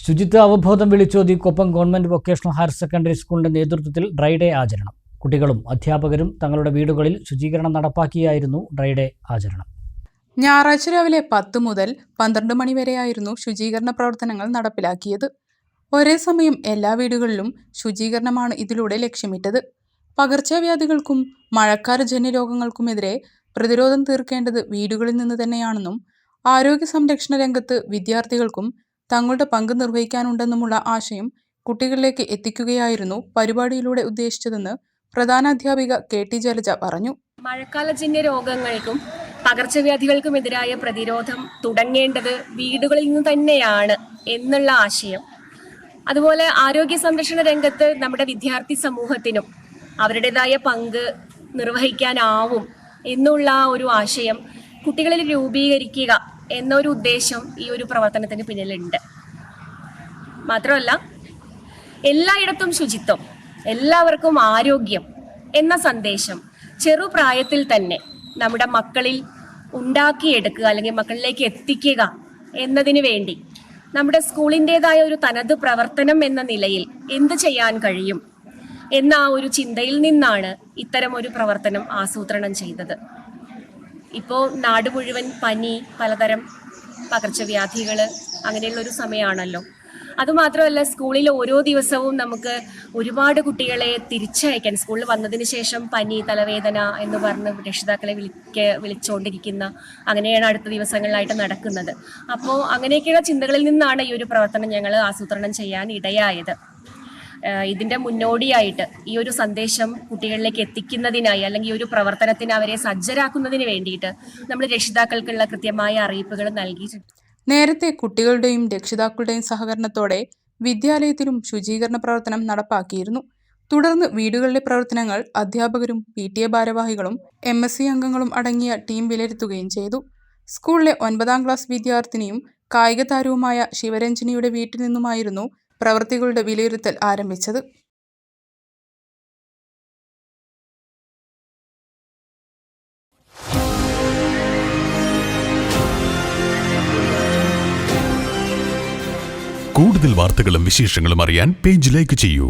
ശുചിത്വ അവബോധം വിളിച്ചോതി കൊപ്പം ഗവൺമെന്റ് വൊക്കേഷണൽ ഹയർ സെക്കൻഡറി സ്കൂളിന്റെ നേതൃത്വത്തിൽ ഡ്രൈഡേ ആചരണം. കുട്ടികളും അധ്യാപകരും തങ്ങളുടെ വീടുകളിൽ ശുചീകരണം നടപ്പാക്കിയായിരുന്നു ഡ്രൈഡേ ആചരണം. ഞായറാഴ്ച രാവിലെ പത്ത് മുതൽ പന്ത്രണ്ട് മണിവരെയായിരുന്നു ശുചീകരണ പ്രവർത്തനങ്ങൾ നടപ്പിലാക്കിയത്. ഒരേ സമയം എല്ലാ വീടുകളിലും ശുചീകരണമാണ് ഇതിലൂടെ ലക്ഷ്യമിട്ടത്. പകർച്ചവ്യാധികൾക്കും മഴക്കാലജന്യ രോഗങ്ങൾക്കുമെതിരെ പ്രതിരോധം തീർക്കേണ്ടത് വീടുകളിൽ നിന്ന് തന്നെയാണെന്നും ആരോഗ്യ സംരക്ഷണ രംഗത്ത് വിദ്യാർത്ഥികൾക്കും തങ്ങളുടെ പങ്ക് നിർവഹിക്കാനുണ്ടെന്നുമുള്ള ആശയം കുട്ടികളിലേക്ക് എത്തിക്കുകയായിരുന്നു പരിപാടിയിലൂടെ ഉദ്ദേശിച്ചതെന്ന് പ്രധാനാധ്യാപിക കെ ടി ജലജ പറഞ്ഞു. മഴക്കാലജന്യ രോഗങ്ങൾക്കും പകർച്ചവ്യാധികൾക്കുമെതിരായ പ്രതിരോധം തുടങ്ങേണ്ടത് വീടുകളിൽ നിന്ന് തന്നെയാണ് എന്നുള്ള ആശയം. അതുപോലെ ആരോഗ്യ സംരക്ഷണ രംഗത്ത് നമ്മുടെ വിദ്യാർത്ഥി സമൂഹത്തിനും അവരുടേതായ പങ്ക് നിർവഹിക്കാനാവും എന്നുള്ള ഒരു ആശയം കുട്ടികളിൽ രൂപീകരിക്കുക എന്നൊരു ഉദ്ദേശം ഈ ഒരു പ്രവർത്തനത്തിന് പിന്നിലുണ്ട്. മാത്രമല്ല എല്ലായിടത്തും ശുചിത്വം എല്ലാവർക്കും ആരോഗ്യം എന്ന സന്ദേശം ചെറുപ്രായത്തിൽ തന്നെ നമ്മുടെ മക്കളിൽ ഉണ്ടാക്കിയെടുക്കുക അല്ലെങ്കിൽ മക്കളിലേക്ക് എത്തിക്കുക എന്നതിനു വേണ്ടി നമ്മുടെ സ്കൂളിന്റെതായ ഒരു തനത് പ്രവർത്തനം എന്ന നിലയിൽ എന്ത് ചെയ്യാൻ കഴിയും എന്ന ആ ഒരു ചിന്തയിൽ നിന്നാണ് ഇത്തരം ഒരു പ്രവർത്തനം ആസൂത്രണം ചെയ്തത്. ഇപ്പോൾ നാട് മുഴുവൻ പനി പലതരം പകർച്ചവ്യാധികൾ അങ്ങനെയുള്ളൊരു സമയമാണല്ലോ. അതുമാത്രമല്ല സ്കൂളിൽ ഓരോ ദിവസവും നമുക്ക് ഒരുപാട് കുട്ടികളെ തിരിച്ചയക്കാൻ സ്കൂളിൽ വന്നതിന് ശേഷം പനി തലവേദന എന്ന് പറഞ്ഞ് രക്ഷിതാക്കളെ വിളിക്ക വിളിച്ചുകൊണ്ടിരിക്കുന്ന അങ്ങനെയാണ് അടുത്ത ദിവസങ്ങളിലായിട്ട് നടക്കുന്നത്. അപ്പോൾ അങ്ങനെയൊക്കെയുള്ള ചിന്തകളിൽ നിന്നാണ് ഈ ഒരു പ്രവർത്തനം ഞങ്ങൾ ആസൂത്രണം ചെയ്യാൻ ഇടയായത്. ഇതിന്റെ മുന്നോടിയായിട്ട് ഈ ഒരു സന്ദേശം കുട്ടികളിലേക്ക് എത്തിക്കുന്നതിനായി അല്ലെങ്കിൽ ഒരു പ്രവർത്തനത്തിന് അവരെ സജ്ജരാക്കുന്നതിന് വേണ്ടിയിട്ട് നമ്മൾ രക്ഷിതാക്കൾക്കുള്ള കൃത്യമായ അറിയിപ്പുകൾ നൽകിയിട്ടുണ്ട്. നേരത്തെ കുട്ടികളുടെയും രക്ഷിതാക്കളുടെയും സഹകരണത്തോടെ വിദ്യാലയത്തിലും ശുചീകരണ പ്രവർത്തനം നടപ്പാക്കിയിരുന്നു. തുടർന്ന് വീടുകളിലെ പ്രവർത്തനങ്ങൾ അധ്യാപകരും പി ടി എ ഭാരവാഹികളും എം എസ് സി അംഗങ്ങളും അടങ്ങിയ ടീം വിലയിരുത്തുകയും ചെയ്തു. സ്കൂളിലെ ഒൻപതാം ക്ലാസ് വിദ്യാർത്ഥിനിയും കായിക താരവുമായ ശിവരഞ്ജനിയുടെ വീട്ടിൽ നിന്നുമായിരുന്നു പ്രവൃത്തികളുടെ വിലയിരുത്തൽ ആരംഭിച്ചത് കൂടുതൽ വാർത്തകളും വിശേഷങ്ങളും അറിയാൻ പേജ് ലൈക്ക് ചെയ്യൂ.